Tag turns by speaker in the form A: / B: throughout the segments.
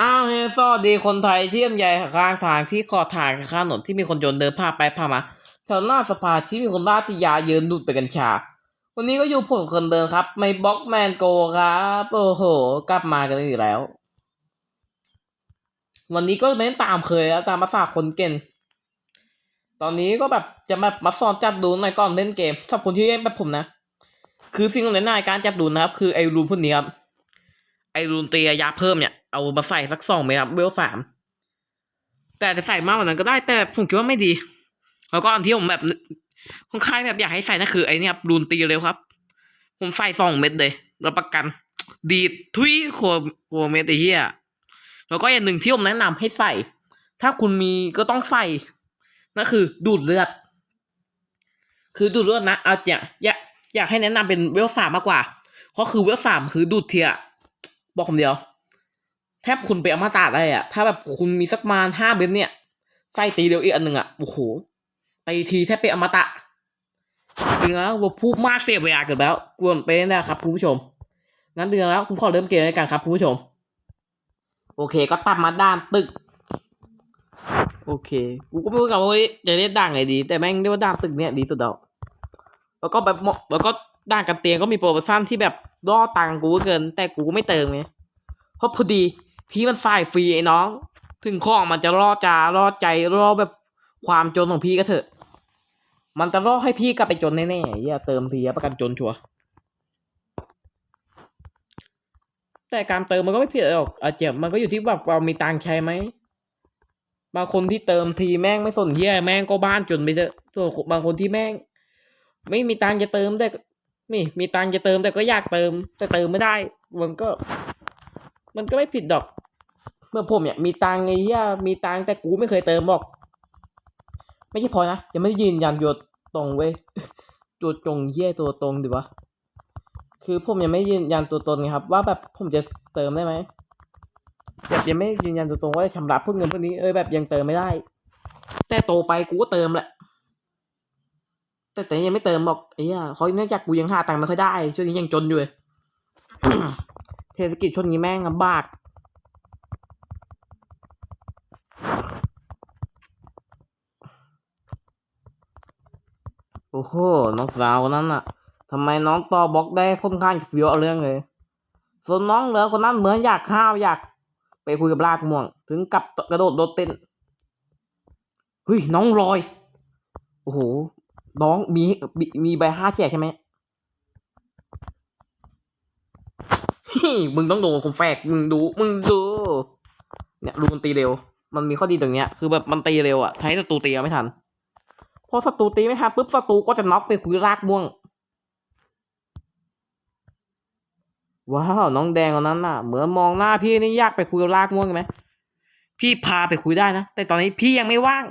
A: อ้าวเฮ้ยสวัสดีคนไทยที่เยี่ยมใหญ่ข้างทางที่ขอทางข้างถนนที่มีคนโยนเดินผ่านไปผ่านมาแถวหน้าสภาที่มีคนล่าติยายืนดูดไปกัญชา วันนี้ก็อยู่ผมคนเดิมครับ ไม่บล็อกแมนโกครับโอ้โห กลับมากันอีกแล้ว วันนี้ก็ไม่ตามเคยแล้วตามภาษาคนเก่งตอนนี้ก็แบบจะแบบมาสอนจัดดูหน่อยก่อนเล่นเกมสำหรับคนที่เล่นแบบผมนะ คือสิ่งที่แนะนำในการจัดดูนะครับ คือไอรูนพวกนี้ครับ รูนเตียยาเพิ่มเนี่ย เอามาใส่สักสองเมตรครับเวลสามแต่จะใส่มากกว่านั้นก็ได้แต่ผมคิดว่าไม่ดี แล้วก็อันที่ผมแบบคนคายแบบอยากให้ใส่นั่นคือไอเนี่ยครับรูนตีเร็วครับ ผมใส่สองเม็ดเลยรับประกัน ดีทุยโคโคเม็ดไอ้เหี้ยแล้วก็อย่างหนึ่งที่ผมแนะนำให้ใส่ ถ้าคุณมีก็ต้องใส่นั่นคือดูดเลือด คือดูดเลือดนะเอาเนี่ยอยากอยากให้แนะนำเป็นเวลสามมากกว่า เพราะคือเวลสามคือดูดเทีย บอกคำเดียว แทบคุณไปอมตะได้อะถ้าแบบคุณมีสักมาห้าเม็ดเนี่ยไส้ตีเร็วอีกอันหนึ่งอะโอ้โหตีทีแทบเป็นอมตะจริงแล้วว่าพูดมากเสียเวลาเกินแล้วกวนไปนะครับคุณผู้ชม งั้นเดือนแล้วผมขอเริ่มเกมด้วยกันครับคุณผู้ชม โอเค ก็ตัดมาด้านตึก โอเค กูก็ไม่รู้กับว่าจะเรียกด่างไงดี แต่แม่งเรียกว่าด่างตึกเนี่ยดีสุดแล้วแล้วก็แบบหมาะแล้วก็ ด่างกันเตียงก็มีโปรโมชั่นที่แบบล่อตังกูเกิน แต่กูก็ไม่เติมไงเพราะพอดี พี่มันใส่ฟรีไอ้น้อง ถึงข้องมันจะล่อจาล่อใจล่อแบบความจนของพี่ก็เถอะ มันจะล่อให้พี่กลับไปจนแน่ๆอย่าเติมทีประกันจนชัวแต่การเติมมันก็ไม่ผิดหรอกอาจจะมันก็อยู่ที่แบบเรามีตังใช้ไหมบางคนที่เติมทีแม่งไม่สนเฮียแม่งก็บ้านจนไปเถอะส่วนบางคนที่แม่ง ไม่มีตังจะเติมแต่ นี่มีตังค์จะเติมแต่ก็อยากเติม แต่เติมไม่ได้ มันก็ มันก็ไม่ผิดดอก เมื่อผมเนี่ยมีตังค์ไงเฮียมีตังค์แต่กูไม่เคยเติมบอก ไม่ใช่พอนะยังไม่ได้ยืนยันตัวตรงเว้ยตัวตรงเฮียตัวตรงดิวะคือผมยังไม่ยืนยันตัวตนไงครับ ว่าแบบผมจะเติมได้ไหมแบบยังไม่ยืนยันตัวตรงว่าจะชำระพวกเงินพวกนี้เออแบบยังเติมไม่ได้ แต่โตไปกูก็เติมแหละ แต่แต่ยังไม่เติมบอกไอ้เหี้ยเขาเนื่องจากกูยังหาตังค์ไม่ค่อยได้ ช่วงนี้ยังจนอยู่เลยเศรษฐกิจช่วงนี้แม่งลำบากโอ้โห น้องสาวคนนั้นน่ะทำไมน้องต่อบล็อกได้ค่อนข้างเฟี้ยวเอาเรื่องเลย ส่วนน้องเหลือคนนั้นเหมือนอยากข้าวอยาก ไปคุยกับลากม่วง ถึงกับกระโดดโดดเต้นเฮ้ยน้องลอย โอ้โห น้องมีมีมีใบห้าแฉกใช่ไหมมึงต้องโดนคมแฝกมึงดู มึงดู เนี่ยรูมันตีเร็ว มันมีข้อดีตรงเนี้ย คือแบบมันตีเร็วอะให้ศัตรูตีไม่ทัน พอศัตรูตีไม่ทันปุ๊บศัตรูก็จะน็อกไปคุยรากม่วง ว้าว น้องแดงคนนั้นน่ะ เหมือนมองหน้าพี่นี่ยากไปคุยรากม่วงไหม พี่พาไปคุยได้นะ แต่ตอนนี้พี่ยังไม่ว่าง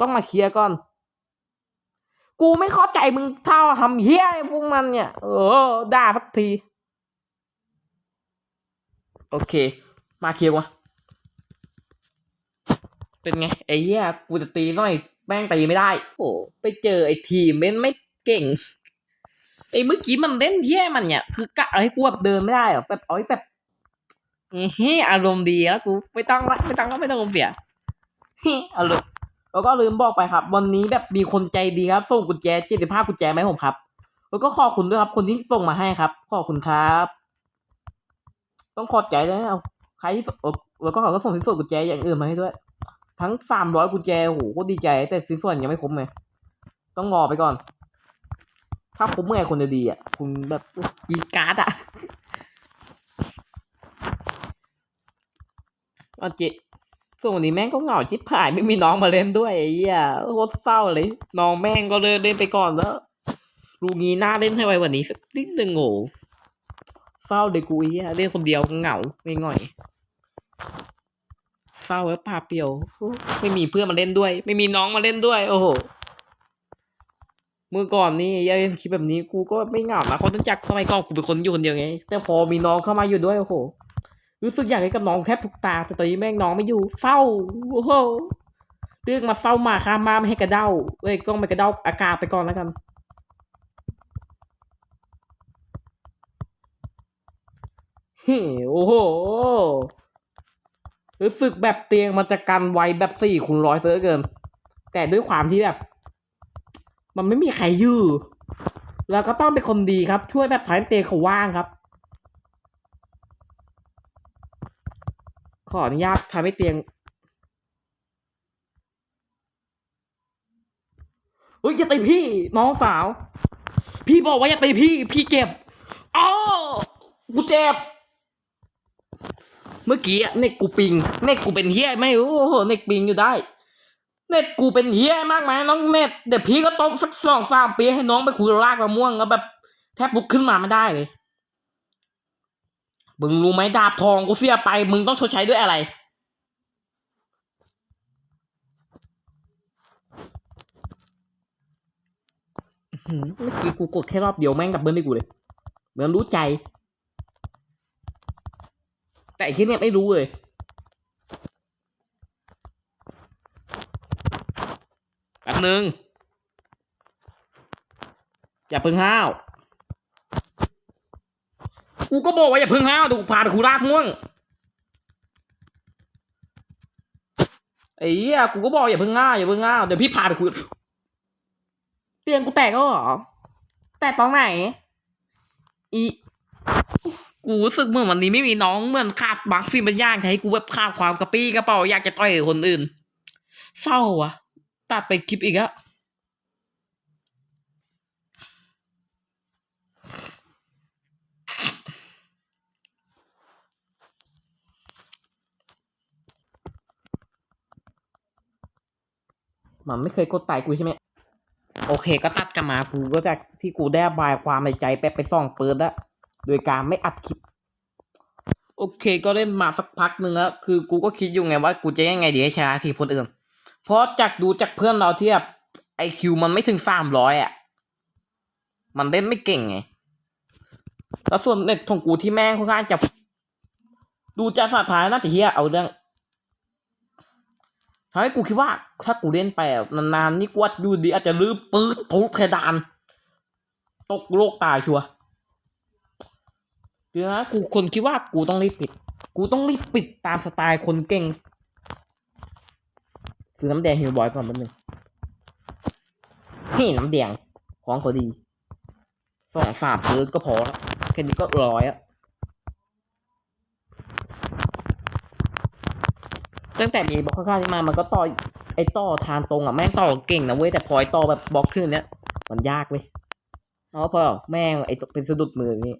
A: ต้องมาเคลียร์ก่อน กูไม่เข้าใจมึงเท่าทำเฮี้ยพวกมันเนี่ย เออด่าสักที โอเค มาเคียร์วะเป็นไง ไอ้เหี้ยกูจะตีหน่อยแม่งตีไม่ได้ โอ้ไปเจอไอ้ทีมเล่นไม่เก่งไอ้เมื่อกี้มันเล่นเหี้ยมันเนี่ยคือกะให้กูแบบเดินไม่ได้เหรอแบบเอาไว้แบบเฮ้อารมณ์ดีแล้วกูไม่ต้องละไม่ต้องละไม่ต้องเสียเฮ้อารมณ์ แล้วก็ลืมบอกไปครับ วันนี้แบบมีคนใจดีครับ ส่งกุญแจเจ็ดสิบห้ากุญแจมาให้ผมครับ แล้วก็ขอบคุณด้วยครับ คนที่ส่งมาให้ครับ ขอบคุณครับ ต้องขอบใจด้วยเอาใครที่เออแล้วก็เขาก็ส่งที่ส่งกุญแจอย่างอื่นมาให้ด้วย ทั้งสามร้อยกุญแจโอ้โหก็ดีใจ แต่ชิ้นส่วนยังไม่ครบเลยต้องรอไปก่อน ถ้าครบเมื่อไหร่คนจะดีอะ คุณแบบกีการ์ดอะเอเจ ส่วนวันนี้แม่งก็เหงาจิบหายไม่มีน้องมาเล่นด้วยไอ้เหี้ยโคตรเศร้าเลย น้องแม่งก็เลิกเล่นไปก่อนแล้วลูกนี้น่าเล่นให้ไวกวันนี้สักนิดนึงโง่เศร้าเลยกูไอ้เหี้ยเล่นคนเดียวเหงาไม่ง่อยเศร้าแล้วปาเปียว ไม่มีเพื่อนมาเล่นด้วย ไม่มีน้องมาเล่นด้วย โอ้โหเมื่อก่อนนี่ยังเล่นคลิปแบบนี้กูก็ไม่เหงานะเพราะเนื่องจากสมัยก่อนกูเป็นคนอยู่คนเดียวไง แต่พอมีน้องเข้ามาอยู่ด้วยโอ้โห รู้สึกอยากให้กับน้องแทบทุกตา แต่ตอนนี้แม่งน้องไม่อยู่เศร้าโอ้โหเรื่องมาเศร้ามาข้ามมาไม่ให้กระเด้าเอ้ยต้องไปกระเด้าอากาศไปก่อนแล้วกัน เฮ้โอ้โหรู้สึกแบบเตียงมันจะกันไวแบบสี่คูณร้อยเสือเกิน แต่ด้วยความที่แบบ มันไม่มีใครอยู่แล้วก็ต้องเป็นคนดีครับ ช่วยแบบทำให้เตียงเขาว่างครับ ขออนุญาตทำให้เตียงเฮ้ยอย่าตีพี่ น้องสาว พี่บอกว่าอย่าตีพี่ พี่เจ็บอ้อกูเจ็บ เมื่อกี้เน็ตกูปิงเน็ตกูเป็นเฮี้ยไม่รู้โอ้โหเน็ตปิงอยู่ได้ เน็ตกูเป็นเฮี้ยมากไหมน้องเน็ตเดี๋ยวพี่ก็ต้มสักสองสามปีให้น้องไปคุยรากมะม่วงแล้วแบบแทบลุกขึ้นมาไม่ได้เลย มึงรู้ไหมดาบทองกูเสียไป มึงต้องชดใช้ด้วยอะไร เมื่อกี้กูกดแค่รอบเดียวแม่งดับเบิลให้กูเลยเหมือนรู้ใจ แต่ไอ้ที่เนี่ยไม่รู้เลยแป๊บนึง อย่าเพิ่งห้าว กูก็บอกว่าอย่าเพิ่งห้าวเดี๋ยวกูพาไปคูรากม่วงไอ้เหี้ยกูก็บอกอย่าเพิ่งห้าวอย่าเพิ่งห้าวเดี๋ยวพี่พาไปคุยเตียงกูแตกแล้วเหรอแตกตรงไหนอีกูรู้สึกเหมือนวันนี้ไม่มีน้องเหมือนขาดบางฟิล์มเป็นย่างให้กูแบบขาดความกระปี้กระเป๋าอยากจะต่อยกับคนอื่นเศร้าว่ะตัดไปคลิปอีกแล้ มันไม่เคยกดไตกูใช่ไหมโอเค ก็ตัดกันมากูก็จากที่กูได้บายความในใจไปไปส่องเปิดแล้วโดยการไม่อัดคลิป โอเค ก็เล่นมาสักพักหนึ่งแล้วคือกูก็คิดอยู่ไงว่ากูจะยังไงดีให้ชนะทีมคนอื่น เพราะจากดูจากเพื่อนเราที่แบบไอคิวมันไม่ถึงสามร้อยอะ มันเล่นไม่เก่งไงแล้วส่วนเน็ตของกูที่แม่งค่อนข้างจะดูจากสถานะน่เฮียเอาเรื่อง ทำให้กูคิดว่า ถ้ากูเล่นไปะนานๆนี่กว่าอยู่ดีอาจจะลืมปืดทุบเพดาน ตกโลกตายชัวเดี๋ยวนะกูคนคิดว่ากูต้องรีบปิด กูต้องรีบปิดตามสไตล์คนเก่งซื้อน้ำแดงฮิวบอยก่อนแป๊บนึงนี่น้ำแดงของก็ดีสองสามซื้อก็พอแล้วแค่นี้ก็ร้อยอะ ตั้งแต่มีบล็อกข้างๆที่มา มันก็ต่อไอ้ต่อทางตรงอะแม่งต่อเก่งนะเว้ยแต่พอไอ้ต่อแบบบล็อกขึ้นเนี้ยมันยากเว้ยเอาพอแม่งไอ้ตกเป็นสะดุดมือนี่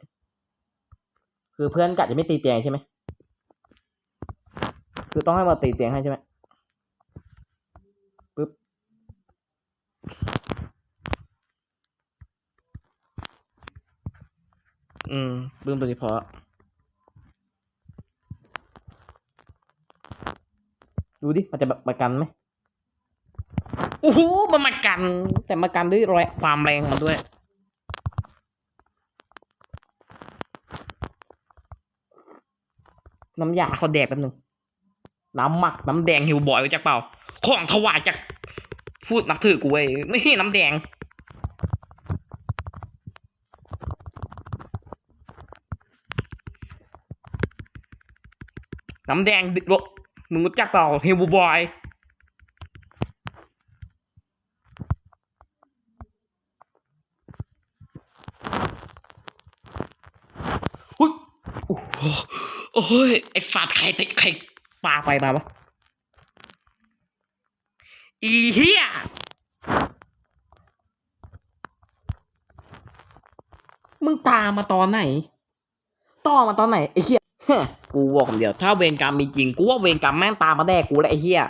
A: คือเพื่อนกัดจะไม่ตีเตียงใช่ไหมคือต้องให้มาตีเตียงให้ใช่ไหมปึ๊บอืมลืมตัวนี้พอ ดูดิ มันจะแบบมากันไหมโอ้โหมันมากัน แต่มากันด้วยแรงความแรงมันด้วย น้ำยาเขาแดกแป๊บนึง น้ำหมักน้ำแดงหิวบ่อยจักเปล่า ของถวายจาก พูดนักถือกูเว้ยนี่น้ำแดงน้ำแดงดิบ มึงรู้จักเปล่าฮิวบอยอุ้ยโอ้โหโอ้ยไอ้ฝาดใครติใครปาไปมาวะอีเหี้ยมึงตามมาตอนไหนต่อมาตอนไหนไอ้เหี้ย กูบอกคำเดียวถ้าเวรกรรมมีจริงกูว่าเวรกรรมแม่งตามมาแดกกูแล้วไอ้เหี้ย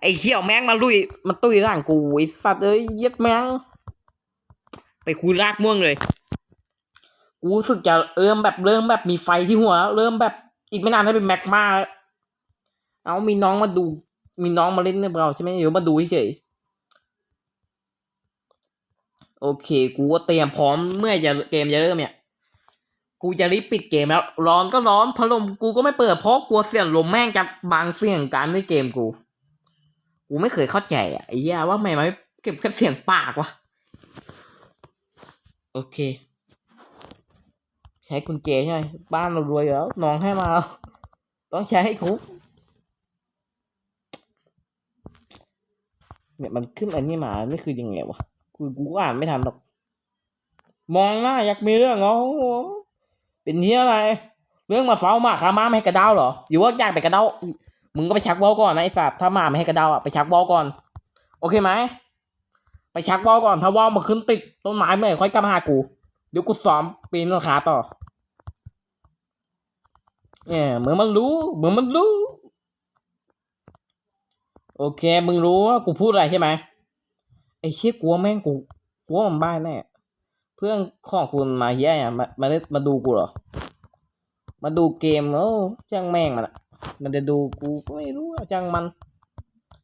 A: ไอ้เหี้ยแม่งมาลุยมันตุ้ยร่างกูไอ้สัตว์เอ้ยเย็ดแม่งไปคุยรากม่วงเลย กูรู้สึกจะเริ่มแบบเริ่มแบบมีไฟที่หัว เริ่มแบบอีกไม่นานจะเป็นแม็กมาเอามีน้องมาดู มีน้องมาเล่นในเราใช่ไหมเดี๋ยวมาดูเฉยโอเค กูก็เตรียมพร้อมเมื่อจะเกมจะเริ่มเนี่ย กูจะรีบปิดเกมแล้ว ร้อนก็ร้อนพัดลมกูก็ไม่เปิดเพราะกลัวเสียงลมแม่งจะบางเสียงการในเกมกู กูไม่เคยเข้าใจอะไอ้เหี้ยว่าไมมันไม่เก็บแค่เสียงปากวะโอเค ใช้กุญแจใช่ไหมบ้านเรารวยแล้วน้องให้มาแล้วต้องใช้ให้คุ้มเนี่ยมันขึ้นอันนี้มานี่คือยังไงวะกูกูอ่านไม่ทันหรอก มองหน้าอยากมีเรื่องเหรอ เป็นเฮียอะไร เรื่องมาเฝ้ามาขาม้าไม่ให้กระเด้าเหรอ อยู่ว่าอยากไปกระเด้ามึงก็ไปชักบอลก่อนนะไอ้สัตว์ถ้ามาไม่ให้กระเด้าอะไปชักบอลก่อน โอเคไหมไปชักบอลก่อนถ้าวอลมาขึ้นติดต้นไม้เมื่อไหร่ค่อยกลับมาหากูเดี๋ยวกูซ้อมปีนต้นขาต่อเนี่ยเหมือนมันรู้เหมือนมันรู้ โอเค มึงรู้ว่ากูพูดอะไรใช่ไหมไอ้เชี่ยกลัวแม่งกูกลัวมันบ้าแน่ เพื่อนของคุณมาเฮียอะมามามาดูกูเหรอ มาดูเกมโอ้จ้างแม่งมันอะมันจะดูกูก็ไม่รู้จ้างมัน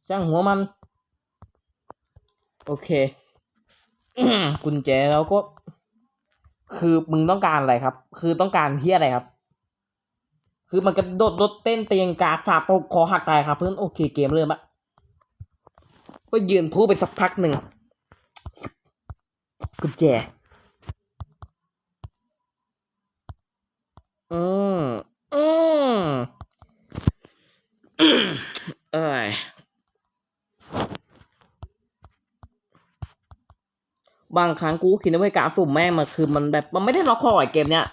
A: จ้างหัวมัน โอเคกุญแจแล้วก็ คือมึงต้องการอะไรครับ คือต้องการเฮียอะไรครับ คือมันกระโดดรถเต้นเตียงกาฝาตกคอหักตายครับ เพื่อนโอเคเกมเริ่มละก็ยืนพูดไปสักพักหนึ่งกุญแจ อืมอืมเอ้ยบางครั้งกูคิดว่าการสุ่มแม่งมันคือมันแบบมันไม่ได้ล็อกคอไอเกมเนี้ย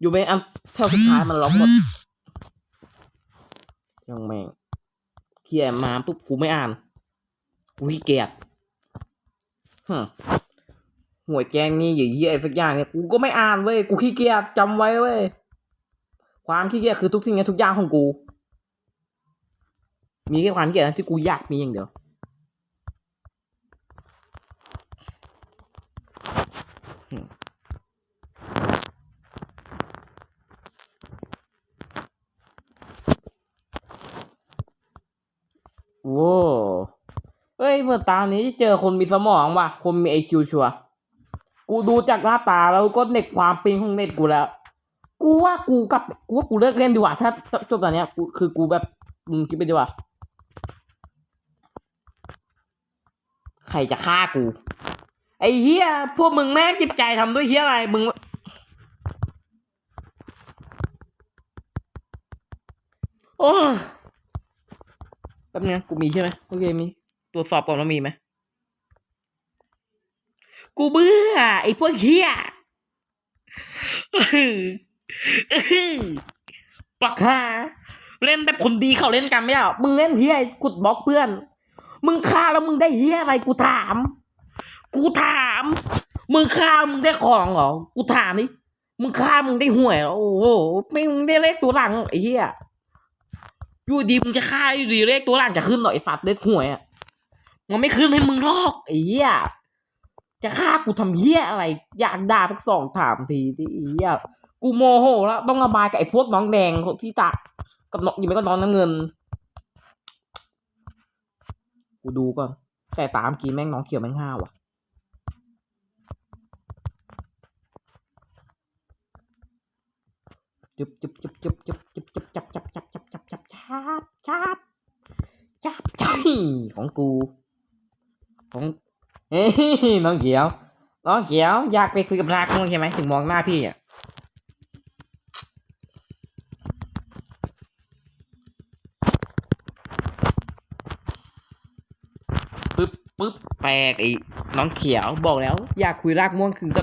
A: อยู่เป็นอันแถวสุดท้ายมันล็อกหมดยังแม่งเขียนมาปุ๊บกูไม่อ่านกูขี้เกียจฮึมหวยแกงนี่อยู่ที่ไอ้สักอย่างเนี่ยกูก็ไม่อ่านเว้ยกูขี้เกียจจำไว้เว้ย ความขี้เกียจคือทุกสิ่งทุกอย่างของกู มีแค่ความขี้เกียจที่กูอยากมีอย่างเดียว โว้เฮ้ยเมื่อตานี้เจอคนมีสมองว่ะ คนมีไอคิวชัว กูดูจากหน้าตาแล้วก็เน็ตความปิงของเน็ตกูแล้ว กูว่ากูกับกูว่ากูเลิกเล่นดีกว่าถ้าจบตอนเนี้ยกูคือกูแบบมึงคิดไปดีกว่า ใครจะฆ่ากู ไอ้เฮียพวกมึงแม่งจิตใจทำด้วยเฮียอะไรมึงโอ้แป๊บนึงกูมีใช่ไหมโอเคมีตรวจสอบก่อนว่ามีไหมกูเบื่อไอ้พวกเฮีย ปักฮาเล่นแบบคนดีเขาเล่นกันไม่ใช่เหรอมึงเล่นเฮียกุดบล็อกเพื่อน มึงฆ่าแล้วมึงได้เฮียอะไรกูถาม กูถาม มึงฆ่ามึงได้ของเหรอ กูถามนี่มึงฆ่ามึงได้หวยเหรอโอ้โหไม่มึงได้เลขตัวหลังไอ้เฮียอยู่ดีมึงจะฆ่าอยู่ดีเลขตัวหลังจะขึ้นหน่อยไอ้สัตว์เลขหวยอะมันไม่ขึ้นให้มึงหรอกไอ้เฮียจะฆ่ากูทำเฮียอะไร อยากด่าสักสองถามทีที่ไอ้เฮีย กูโมโหแล้วต้องระบายกับไอ้พวกน้องแดงที่ตากับน้องยังไม่ก็น้องน้ำเงิน กูดูก่อน แต่ตามกี้แม่งน้องเขียวแม่งห้าวว่ะจุบจุบจุบจุบจุบจุบจุบจับจับจับจับจับจับจับจับจับจับของกู ของเฮ้ยน้องเขียว น้องเขียวอยากไปคุยกับรักมึงใช่ไหมถึงมองหน้าพี่อะปึ๊บปึ๊บแต กไอ้น้องเขียวบอกแล้ว อยากคุยรากม่วงคือก็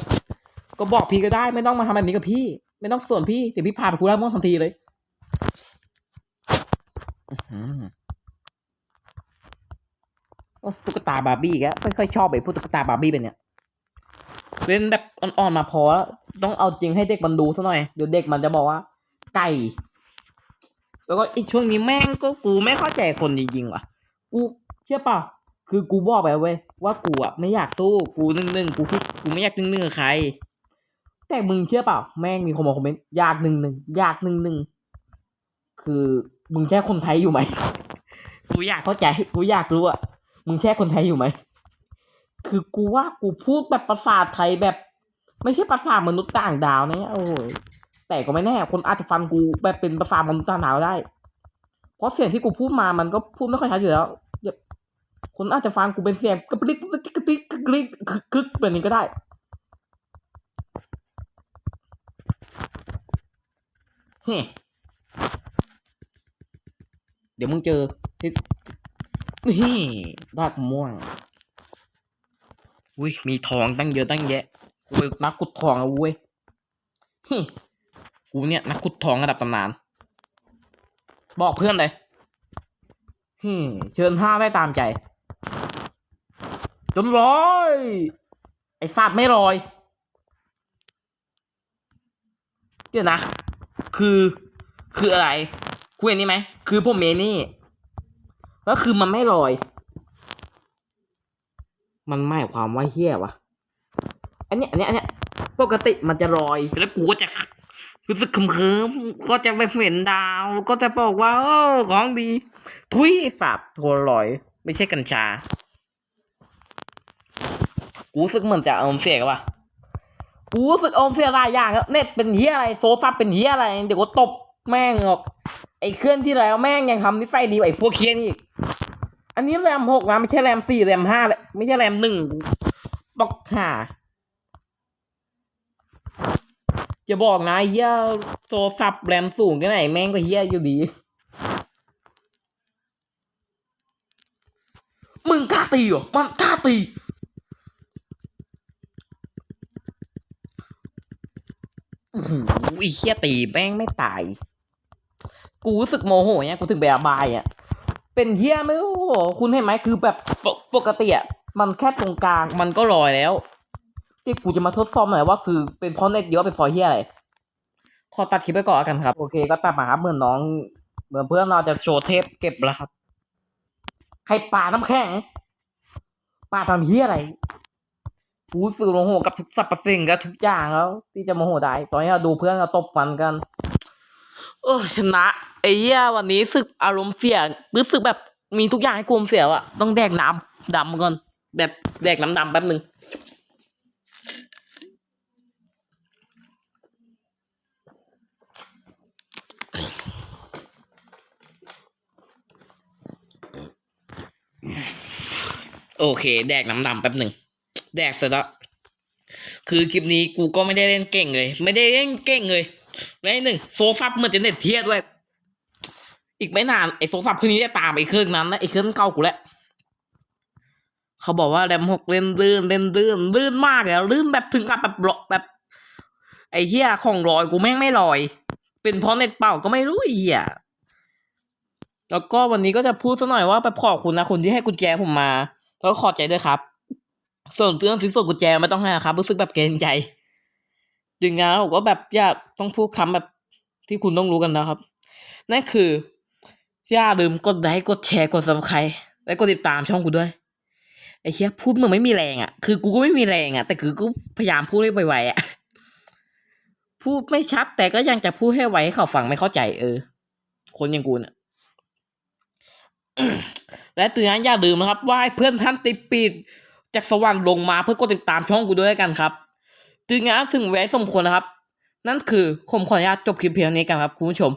A: ก็บอกพี่ก็ได้ไม่ต้องมาทำแบบนี้กับพี่ ไม่ต้องส่วนพี่เดี๋ยวพี่พาไปคุยรากม่วงทันทีเลยตุ๊กตาบาร์บี้อีกแล้วไม่ค่อยชอบไอ้พวกตุ๊กตาบาร์บี้เป็นเนี่ยเล่นแบบอ่อนๆมาพอแล้วต้องเอาจริงให้เด็กมันดูซะหน่อยเดี๋ยวเด็กมันจะบอกว่า ไก่ แล้วก็อีกช่วงนี้แม่งก็กูไม่เข้าใจคนจริงๆว่ะ กูเชื่อเปล่า คือกูบอกไปเว้ยว่ากูอะไม่อยากสู้กูนึ่งนึ่งกูคิดกูไม่อยากนึ่งนึ่งกับใคร แต่มึงเชื่อเปล่า แม่งมีคนมาคอมเมนต์อยากหนึ่งหนึ่งอยากหนึ่งหนึ่งคือมึงแค่คนไทยอยู่ไหมกูอยากเข้าใจกูอยากรู้อะมึงแค่คนไทยอยู่ไหมคือกูว่ากูพูดแบบภาษาไทยแบบ ไม่ใช่ภาษามนุษย์ต่างดาวนะโอ้ยแต่ก็ไม่แน่ คนอาจจะฟังกูแบบเป็นภาษามนุษย์ต่างดาวได้ เพราะเสียงที่กูพูดมามันก็พูดไม่ค่อยชัดอยู่แล้ว คนอาจจะฟังกูเป็นเสียงกระปริกกระปริกกระปริกกระปริกคึกคึกแบบนี้ก็ได้ เฮ้เดี๋ยวมึงเจอที่นี่รากม่วง อุ้ยมีทองตั้งเยอะตั้งแยะกูนักขุดทองอะเว้ยฮึ่มกูเนี่ยนักขุดทองระดับตำนาน บอกเพื่อนเลยฮึมเชิญห้าได้ตามใจ จนร้อย ไอ้สัตว์ไม่ลอยเดี๋ยวนะ คือ คืออะไร คุยอันนี้ไหม คือผมเมนี่แล้วคือมันไม่ลอย มันหมายความว่าเฮี้ยวะ อันเนี้ย อันเนี้ย อันเนี้ย ปกติมันจะลอย แล้วกูก็จะรู้สึกเคิมๆก็จะไปเห็นดาว ก็จะบอกว่า เออ ของดี ทุยไอ้สัตว์โทรลอย ไม่ใช่กัญชา กูรู้สึกเหมือนจะอาเสียกันว่ะกูรู้สึกอาเสียหลายอย่างแล้วเน็ตเป็นเฮียอะไรโซฟับเป็นเฮียอะไร เดี๋ยวกูตบแม่งออกไอ้เคลื่อนที่แล้วแม่งยังทำนิสัยดีไอ้พวกเคียนี่อีก อันนี้แรมหกนะไม่ใช่แรมสี่แรมห้าเลยไม่ใช่แรมหนึ่งบอกห่าจะบอกนะเฮียโทรศัพท์แรมสูงแค่ไหนแม่งก็เฮียอยู่ดี มึงกล้าตีเหรอมันกล้าตี อ้โหไอ้เฮียตีแม่งไม่ตาย กูรู้สึกโมโหเนี่ยกูถึงแบบบายอะ เป็นเฮียไม่รู้คุณเห็นไหมคือแบบปกปกติอะมันแค่ตรงกลางมันก็ลอยแล้ว ที่กูจะมาทดสอบหน่อยว่าคือเป็นเพราะเน็ตเยอะเป็นเพราะเฮียอะไร ขอตัดคลิปไปก่อนแล้วกันครับ โอเคก็ตัดมาครับเหมือนน้อง เหมือนเพื่อนเราจะโชว์เทปเก็บแล้วครับ ใครป่าน้ำแข็งป่าทำเฮียอะไร กูรู้สื่อโมโหกับทุกสัพพสิ่งกับทุกอย่างแล้วที่จะโมโหได้ ตอนนี้เราดูเพื่อนเราตบมันกันเออชนะไอ้เหี้ยวันนี้สึกอารมณ์เสียรู้สึกแบบมีทุกอย่างให้กูมเสียอะต้องแดกน้ำดำก่อนแบบแดกน้ำดำแป๊บหนึ่งโอเค แดกน้ำดำแป๊บหนึ่ง แดกเสร็จล้วคือคลิปนี้กูก็ไม่ได้เล่นเก่งเลย ไม่ได้เล่นเก่งเลยและอีกหนึ่งโซฟับเมือนจะเน็ตเทียด้วยอีกไม่นานไอ้โซฟับคืนนี้จะตามไอเครื่องนั้นนะไอเครื่องเก่ากูแหละเขาบอกว่าแรมหกเล่นลื่นเล่นลื่นลื่นมากเลยลื่นแบบถึงกับแบบรแบบ ไอ้เหี้ยของลอยกูแม่งไม่ลอย เป็นเพราะเน็ตเป่าก็ไม่รู้เหี้ยแล้วก็วันนี้ก็จะพูดซะหน่อยว่าแบบขอบคุณนะคนที่ให้กุญแจผมมา แล้วขอใจด้วยครับ ส่วนเรื่องสินสอดกุญแจไม่ต้องให้ครับรู้สึกแบบเกรงใจดึงงานผมก็แบบอยากต้องพูดคำแบบที่คุณต้องรู้กันนะครับ นั่นคืออย่าลืมกดไลค์กดแชร์กดซับสไครต์และกดติดตามช่องกูด้วยไอ้เชี่ยพูดมึงไม่มีแรงอะ คือกูก็ไม่มีแรงอะ แต่คือกูพยายามพูดให้ไวๆอะ พูดไม่ชัด แต่ก็ยังจะพูดให้ไวให้เขาฟังไม่เข้าใจเออ คนอย่างกูเนี่ยและตื่นอย่าลืมนะครับว่าให้เพื่อนท่านติดปีด จากสว่างลงมาเพื่อกดติดตามช่องกูด้วยกันครับตื่นงานถึงแว้สมควรนะครับ นั่นคือผมขออนุญาตจบคลิปเพียงนี้กันครับคุณผู้ชม